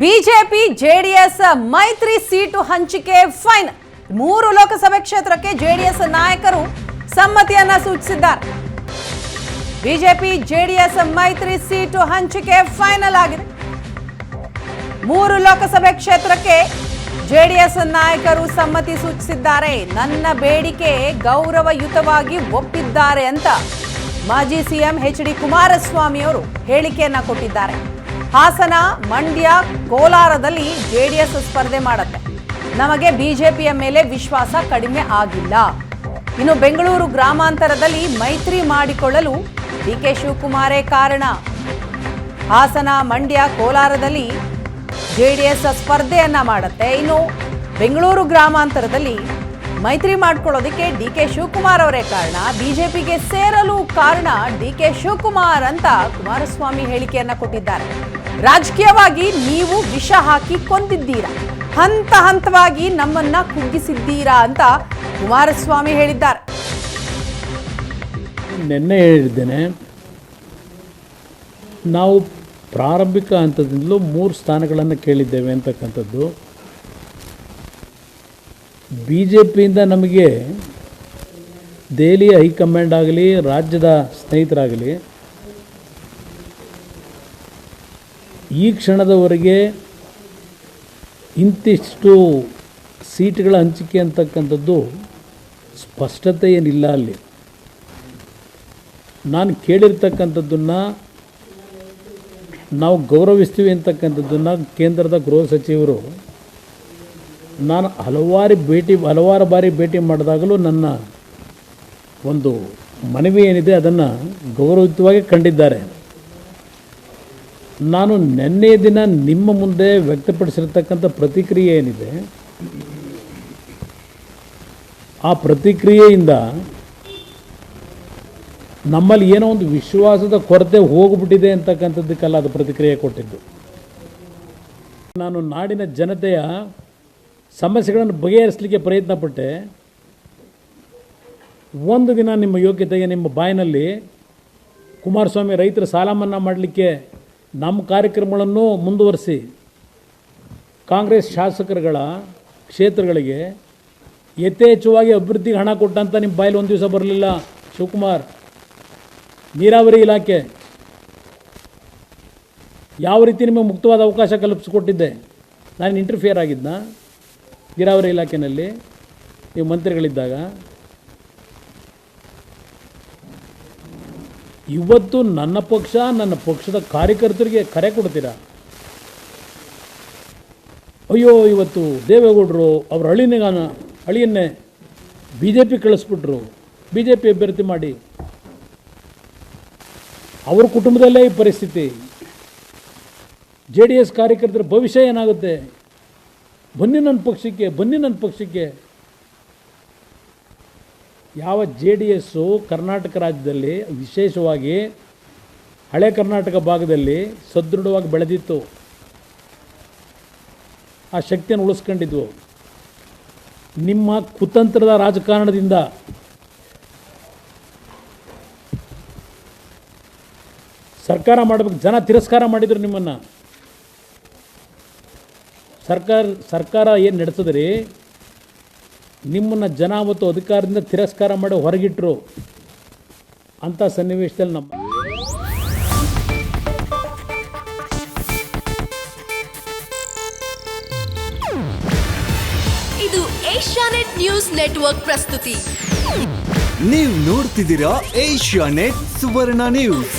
BJP JDS ಮೈತ್ರಿ seat ಹಂಚಿಕೆ final ಮೂರು ಲೋಕಸಭೆ ಕ್ಷೇತ್ರಕ್ಕೆ ಜೆಡಿಎಸ್ ನಾಯಕರು ಸಮ್ಮತಿಯನ್ನ ಸೂಚಿಸಿದ್ದಾರೆ. ಬಿಜೆಪಿ ಜೆಡಿಎಸ್ ಮೈತ್ರಿ ಸೀಟು ಹಂಚಿಕೆ ಫೈನಲ್ ಆಗಿದೆ. ಮೂರು ಲೋಕಸಭೆ ಕ್ಷೇತ್ರಕ್ಕೆ ಜೆಡಿಎಸ್ ನಾಯಕರು ಸಮ್ಮತಿ ಸೂಚಿಸಿದ್ದಾರೆ. ನನ್ನ ಬೇಡಿಕೆ ಗೌರವಯುತವಾಗಿ ಒಪ್ಪಿದ್ದಾರೆ ಅಂತ ಮಾಜಿ ಸಿಎಂ ಎಚ್ ಡಿ ಕುಮಾರಸ್ವಾಮಿ ಅವರು ಹೇಳಿಕೆಯನ್ನ ಕೊಟ್ಟಿದ್ದಾರೆ. ಹಾಸನ, ಮಂಡ್ಯ, ಕೋಲಾರದಲ್ಲಿ ಜೆಡಿಎಸ್ ಸ್ಪರ್ಧೆ ಮಾಡುತ್ತೆ. ನಮಗೆ ಬಿಜೆಪಿಯ ಮೇಲೆ ವಿಶ್ವಾಸ ಕಡಿಮೆ ಆಗಿಲ್ಲ. ಇನ್ನು ಬೆಂಗಳೂರು ಗ್ರಾಮಾಂತರದಲ್ಲಿ ಮೈತ್ರಿ ಮಾಡಿಕೊಳ್ಳಲು ಡಿ ಕೆ ಶಿವಕುಮಾರೇ ಕಾರಣ. ಹಾಸನ, ಮಂಡ್ಯ, ಕೋಲಾರದಲ್ಲಿ ಜೆಡಿಎಸ್ ಸ್ಪರ್ಧೆಯನ್ನ ಮಾಡುತ್ತೆ. ಇನ್ನು ಬೆಂಗಳೂರು ಗ್ರಾಮಾಂತರದಲ್ಲಿ ಮೈತ್ರಿ ಮಾಡ್ಕೊಳ್ಳೋದಕ್ಕೆ ಡಿ ಕೆ ಶಿವಕುಮಾರ್ ಅವರೇ ಕಾರಣ. ಬಿಜೆಪಿಗೆ ಸೇರಲು ಕಾರಣ ಡಿ ಕೆ ಶಿವಕುಮಾರ್ ಅಂತ ಕುಮಾರಸ್ವಾಮಿ ಹೇಳಿಕೆಯನ್ನ ಕೊಟ್ಟಿದ್ದಾರೆ. ರಾಜಕೀಯವಾಗಿ ನೀವು ವಿಷ ಹಾಕಿ ಕೊಂದಿದ್ದೀರಾ? ಹಂತ ಹಂತವಾಗಿ ನಮ್ಮನ್ನ ಕುಗ್ಗಿಸಿದ್ದೀರಾ ಅಂತ ಕುಮಾರಸ್ವಾಮಿ ಹೇಳಿದ್ದಾರೆ. ನಿನ್ನೆ ಹೇಳಿದ್ದೇನೆ, ನಾವು ಪ್ರಾರಂಭಿಕ ಹಂತದಿಂದಲೂ ಮೂರು ಸ್ಥಾನಗಳನ್ನು ಕೇಳಿದ್ದೇವೆ ಅಂತಕ್ಕಂಥದ್ದು. ಬಿ ಜೆ ಪಿಯಿಂದ ನಮಗೆ ದೆಹಲಿಯ ಹೈಕಮಾಂಡ್ ಆಗಲಿ, ರಾಜ್ಯದ ಸ್ನೇಹಿತರಾಗಲಿ, ಈ ಕ್ಷಣದವರೆಗೆ ಇಂತಿಷ್ಟು ಸೀಟ್ಗಳ ಹಂಚಿಕೆ ಅಂತಕ್ಕಂಥದ್ದು ಸ್ಪಷ್ಟತೆ ಏನಿಲ್ಲ ಅಲ್ಲಿ. ನಾನು ಕೇಳಿರ್ತಕ್ಕಂಥದ್ದನ್ನು ನಾವು ಗೌರವಿಸ್ತೀವಿ ಅಂತಕ್ಕಂಥದ್ದನ್ನು ಕೇಂದ್ರದ ಗೃಹ ಸಚಿವರು ನಾನು ಹಲವಾರು ಭೇಟಿ, ಹಲವಾರು ಬಾರಿ ಭೇಟಿ ಮಾಡಿದಾಗಲೂ ನನ್ನ ಒಂದು ಮನವಿ ಏನಿದೆ ಅದನ್ನು ಗೌರವಯುತವಾಗಿ ಕಂಡಿದ್ದಾರೆ. ನಾನು ನಿನ್ನೆ ದಿನ ನಿಮ್ಮ ಮುಂದೆ ವ್ಯಕ್ತಪಡಿಸಿರ್ತಕ್ಕಂಥ ಪ್ರತಿಕ್ರಿಯೆ ಏನಿದೆ, ಆ ಪ್ರತಿಕ್ರಿಯೆಯಿಂದ ನಮ್ಮಲ್ಲಿ ಏನೋ ಒಂದು ವಿಶ್ವಾಸದ ಕೊರತೆ ಹೋಗ್ಬಿಟ್ಟಿದೆ ಅಂತಕ್ಕಂಥದ್ದಕ್ಕೆಲ್ಲ ಅದು ಪ್ರತಿಕ್ರಿಯೆ ಕೊಟ್ಟಿದ್ದು. ನಾನು ನಾಡಿನ ಜನತೆಯ ಸಮಸ್ಯೆಗಳನ್ನು ಬಗೆಹರಿಸಲಿಕ್ಕೆ ಪ್ರಯತ್ನ ಪಟ್ಟೆ ಒಂದು ದಿನ ನಿಮ್ಮ ಯೋಗ್ಯತೆಗೆ ನಿಮ್ಮ ಬಾಯಿನಲ್ಲಿ ಕುಮಾರಸ್ವಾಮಿ ರೈತರ ಸಾಲ ಮನ್ನಾ ಮಾಡಲಿಕ್ಕೆ ನಮ್ಮ ಕಾರ್ಯಕ್ರಮಗಳನ್ನು ಮುಂದುವರಿಸಿ. ಕಾಂಗ್ರೆಸ್ ಶಾಸಕರುಗಳ ಕ್ಷೇತ್ರಗಳಿಗೆ ಯಥೇಚ್ಛವಾಗಿ ಅಭಿವೃದ್ಧಿಗೆ ಹಣ ಕೊಟ್ಟಂತ ನಿಮ್ಮ ಬಾಯಲ್ಲಿ ಒಂದು ದಿವಸ ಬರಲಿಲ್ಲ ಶಿವಕುಮಾರ್. ನೀರಾವರಿ ಇಲಾಖೆ ಯಾವ ರೀತಿ ನಿಮಗೆ ಮುಕ್ತವಾದ ಅವಕಾಶ ಕಲ್ಪಿಸಿಕೊಟ್ಟಿದ್ದೆ? ನಾನು ಇಂಟರ್ಫಿಯರ್ ಆಗಿದ್ನ? ನೀರಾವರಿ ಇಲಾಖೆಯಲ್ಲಿ ನೀವು ಮಂತ್ರಿಗಳಿದ್ದಾಗ ಇವತ್ತು ನನ್ನ ಪಕ್ಷ, ನನ್ನ ಪಕ್ಷದ ಕಾರ್ಯಕರ್ತರಿಗೆ ಕರೆ ಕೊಡ್ತೀರಾ? ಅಯ್ಯೋ, ಇವತ್ತು ದೇವೇಗೌಡರು ಅವ್ರ ಅಳಿನಿಗಾನ ಅಳಿಯನ್ನೇ ಬಿ ಜೆ ಪಿ ಕಳಿಸ್ಬಿಟ್ರು. ಬಿ ಜೆ ಪಿ ಅಭ್ಯರ್ಥಿ ಮಾಡಿ. ಅವ್ರ ಕುಟುಂಬದಲ್ಲೇ ಈ ಪರಿಸ್ಥಿತಿ. ಜೆ ಡಿ ಎಸ್ ಕಾರ್ಯಕರ್ತರ ಭವಿಷ್ಯ ಏನಾಗುತ್ತೆ? ಬನ್ನಿ ನನ್ನ ಪಕ್ಷಕ್ಕೆ, ಬನ್ನಿ ನನ್ನ ಪಕ್ಷಕ್ಕೆ. ಯಾವ ಜೆ ಡಿ ಎಸ್ಸು ಕರ್ನಾಟಕ ರಾಜ್ಯದಲ್ಲಿ ವಿಶೇಷವಾಗಿ ಹಳೆ ಕರ್ನಾಟಕ ಭಾಗದಲ್ಲಿ ಸದೃಢವಾಗಿ ಬೆಳೆದಿತ್ತು. ಆ ಶಕ್ತಿಯನ್ನು ಉಳಿಸ್ಕೊಂಡಿದ್ವು. ನಿಮ್ಮ ಕುತಂತ್ರದ ರಾಜಕಾರಣದಿಂದ ಸರ್ಕಾರ ಮಾಡಬೇಕು, ಜನ ತಿರಸ್ಕಾರ ಮಾಡಿದರು ನಿಮ್ಮನ್ನು. ಸರ್ಕಾರ ಸರ್ಕಾರ ಏನು ನಡೆಸಿದ್ರಿ? ನಿಮ್ಮನ್ನು ಜನ ಮತ್ತು ಅಧಿಕಾರದಿಂದ ತಿರಸ್ಕಾರ ಮಾಡಿ ಹೊರಗಿಟ್ರು ಅಂಥ ಸನ್ನಿವೇಶದಲ್ಲಿ ನಮ್ಮ ಇದು ಏಷ್ಯಾನೆಟ್ ನ್ಯೂಸ್ ನೆಟ್ವರ್ಕ್ ಪ್ರಸ್ತುತಿ. ನೀವು ನೋಡ್ತಿದ್ದೀರಾ ಏಷ್ಯಾ ನೆಟ್ ಸುವರ್ಣ ನ್ಯೂಸ್.